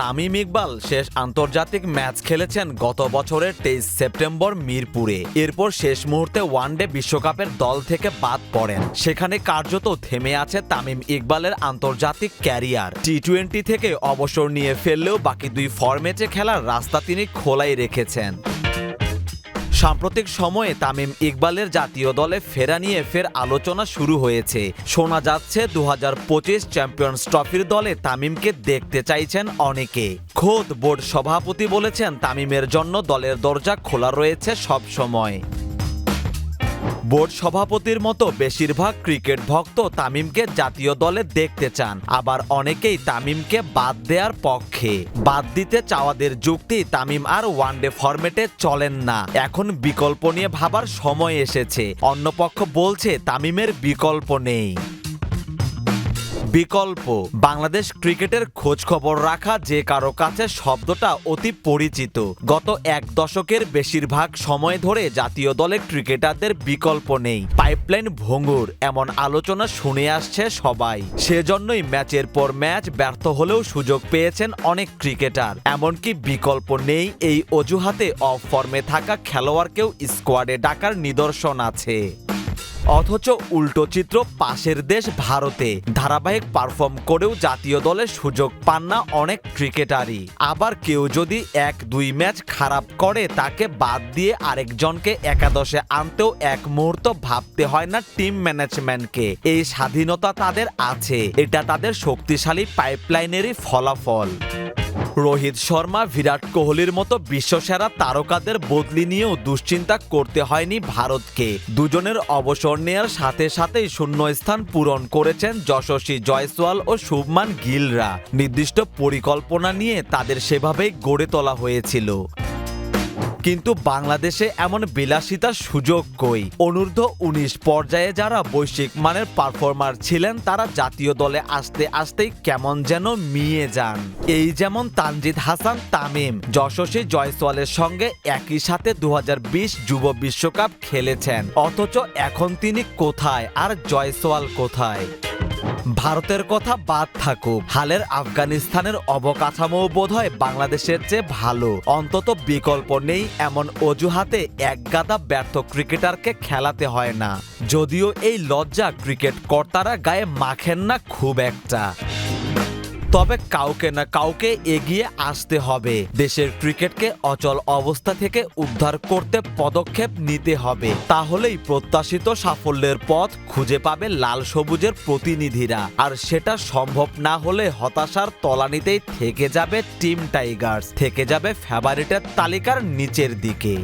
তামিম ইকবাল শেষ আন্তর্জাতিক ম্যাচ খেলেছেন গত বছরের তেইশ সেপ্টেম্বর মিরপুরে। এরপর শেষ মুহূর্তে ওয়ানডে বিশ্বকাপের দল থেকে বাদ পড়েন। সেখানে কার্যত থেমে আছে তামিম ইকবালের আন্তর্জাতিক ক্যারিয়ার। টি টোয়েন্টি থেকে অবসর নিয়ে ফেললেও বাকি দুই ফরম্যাচে খেলার রাস্তা তিনি খোলাই রেখেছেন। সাম্প্রতিক সময়ে তামিম ইকবালের জাতীয় দলে ফেরা নিয়ে ফের আলোচনা শুরু হয়েছে। শোনা যাচ্ছে দু হাজার পঁচিশ চ্যাম্পিয়ন্স ট্রফির দলে তামিমকে দেখতে চাইছেন অনেকে। খোদ বোর্ড সভাপতি বলেছেন, তামিমের জন্য দলের দরজা খোলা রয়েছে সব সময় বোর্ড সভাপতির মতো বেশিরভাগ ক্রিকেট ভক্ত তামিমকে জাতীয় দলে দেখতে চান। আবার অনেকেই তামিমকে বাদ দেওয়ার পক্ষে। বাদ দিতে চাওয়াদের যুক্তি তামিম আর ওয়ানডে ফরম্যাটে চলেন না। এখন বিকল্প নিয়ে ভাবার সময় এসেছে। অন্যপক্ষ বলছে, তামিমের বিকল্প নেই। বিকল্প। বাংলাদেশ ক্রিকেটের খোঁজ খবর রাখা যে কারও কাছে শব্দটা অতি পরিচিত। গত এক দশকের বেশিরভাগ সময় ধরে জাতীয় দলে ক্রিকেটারদের বিকল্প নেই। পাইপলাইন ভঙ্গুর এমন আলোচনা শুনে আসছে সবাই। সেজন্যই ম্যাচের পর ম্যাচ ব্যর্থ হলেও সুযোগ পেয়েছেন অনেক ক্রিকেটার। এমনকি বিকল্প নেই, এই অজুহাতে অফ ফর্মে থাকা খেলোয়াড়কেও স্কোয়াডে ডাকার নিদর্শন আছে। অথচ উল্টো চিত্র পাশের দেশ ভারতে। ধারাবাহিক পারফর্ম করেও জাতীয় দলে সুযোগ পান না অনেক ক্রিকেটারই। আবার কেউ যদি এক দুই ম্যাচ খারাপ করে, তাকে বাদ দিয়ে আরেকজনকে একাদশে আনতেও এক মুহূর্ত ভাবতে হয় না টিম ম্যানেজমেন্টকে এই স্বাধীনতা তাদের আছে। এটা তাদের শক্তিশালী পাইপলাইনেরই ফলাফল। রোহিত শর্মা, বিরাট কোহলির মতো বিশ্বসেরা তারকাদের বদলি নিয়েও দুশ্চিন্তা করতে হয়নি ভারতকে। দুজনের অবসর নেয়ার সাথে সাথেই শূন্য স্থান পূরণ করেছেন যশস্বী জয়সওয়াল ও শুভমান গিলরা। নির্দিষ্ট পরিকল্পনা নিয়ে তাদের সেভাবেই গড়ে তোলা হয়েছিল। কিন্তু বাংলাদেশে এমন বিলাসিতার সুযোগ কই? অনূর্ধ্ব উনিশ পর্যায়ে যারা বৈশ্বিক মানের পারফর্মার ছিলেন, তারা জাতীয় দলে আসতে আসতেই কেমন যেন মিয়ে যান। এই যেমন তানজিদ হাসান, তামিম, যশস্বী জয়সওয়ালের সঙ্গে একই সাথে দু হাজার বিশ যুব বিশ্বকাপ খেলেছেন। অথচ এখন তিনি কোথায় আর জয়সওয়াল কোথায়? ভারতের কথা বাদ থাকুক, হালের আফগানিস্তানের অবকাঠামো বোধহয় বাংলাদেশের চেয়ে ভালো। অন্তত বিকল্প নেই এমন অজুহাতে একগাদা ব্যর্থ ক্রিকেটারকে খেলাতে হয় না। যদিও এই লজ্জা ক্রিকেট কর্তারা গায়ে মাখেন না খুব একটা। তবে কাউকে না, কাউকে এগিয়ে আসতে হবে। দেশের ক্রিকেটকে অচল অবস্থা থেকে উদ্ধার করতে পদক্ষেপ নিতে হবে। তাহলেই প্রত্যাশিত সাফল্যের পথ খুঁজে পাবে লাল সবুজের প্রতিনিধিরা। আর সেটা সম্ভব না হলে হতাশার তলানিতেই থেকে যাবে টিম টাইগার্স, থেকে যাবে ফেভারিটের তালিকার নিচের দিকে।